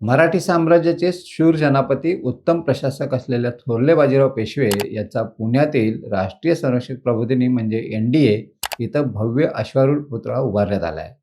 मराठी साम्राज्याचे शूर सेनापती उत्तम प्रशासक असलेल्या थोरले बाजीराव पेशवे याचा पुण्यातील राष्ट्रीय संरक्षित प्रबोधिनी म्हणजे एन डी ए इथं भव्य अश्वारूढ पुतळा उभारण्यात आला आहे.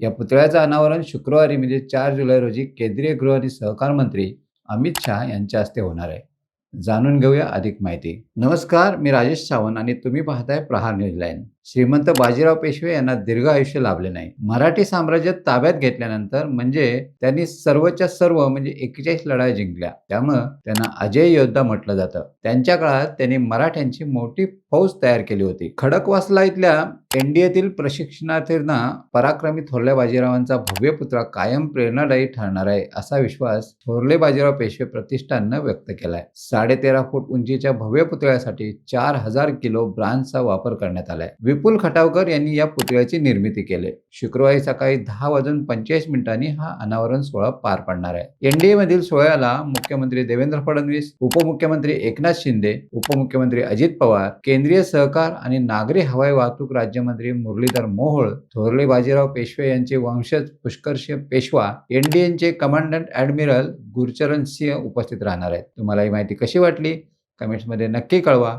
या पुतळ्याचं अनावरण शुक्रवारी म्हणजे चार जुलै रोजी केंद्रीय गृह आणि सहकार मंत्री अमित शहा यांच्या हस्ते होणार आहे. जाणून घेऊया अधिक माहिती. नमस्कार मी राजेश सावंत आणि तुम्ही पाहताय प्रहार न्यूज लाईन. श्रीमंत बाजीराव पेशवे यांना दीर्घ आयुष्य लाभले नाही. मराठी साम्राज्य ताब्यात घेतल्यानंतर म्हणजे त्यांनी सर्वच्या सर्व म्हणजे एकेचाळीस लढाई जिंकल्या. त्यामुळं त्यांना अजय योद्धा म्हटलं जातं. त्यांच्या काळात त्यांनी मराठ्यांची मोठी फौज तयार केली होती. खडकवासला इथल्या एनडीएतील प्रशिक्षणार्थींना पराक्रमी थोरल्या बाजीरावांचा भव्य पुतळा कायम प्रेरणादायी ठरणार आहे असा विश्वास थोरले बाजीराव पेशवे प्रतिष्ठाननं व्यक्त केलाय. साडे तेरा फूट उंचीच्या भव्य पुतळ्यासाठी चार हजार किलो ब्रांजचा वापर करण्यात आलाय. विपुल खटावकर यांनी या पुतळ्याची निर्मिती केली. शुक्रवारी सकाळी दहा वाजून पंचेचाळीस मिनिटांनी हा अनावरण सोहळा पार पडणार आहे. एनडीए मधील सोहळ्याला मुख्यमंत्री देवेंद्र फडणवीस उपमुख्यमंत्री एकनाथ शिंदे उपमुख्यमंत्री अजित पवार केंद्रीय सहकार आणि नागरी हवाई वाहतूक राज्यमंत्री मुरलीधर मोहोळ थोरले बाजीराव पेशवे यांचे वंशज पुष्कर्ष पेशवा एनडीएचे कमांडंट ऍडमिरल गुरचरण सिंह उपस्थित राहणार आहेत. तुम्हाला ही माहिती कशी वाटली? कमेंट्समध्ये नक्की कळवा.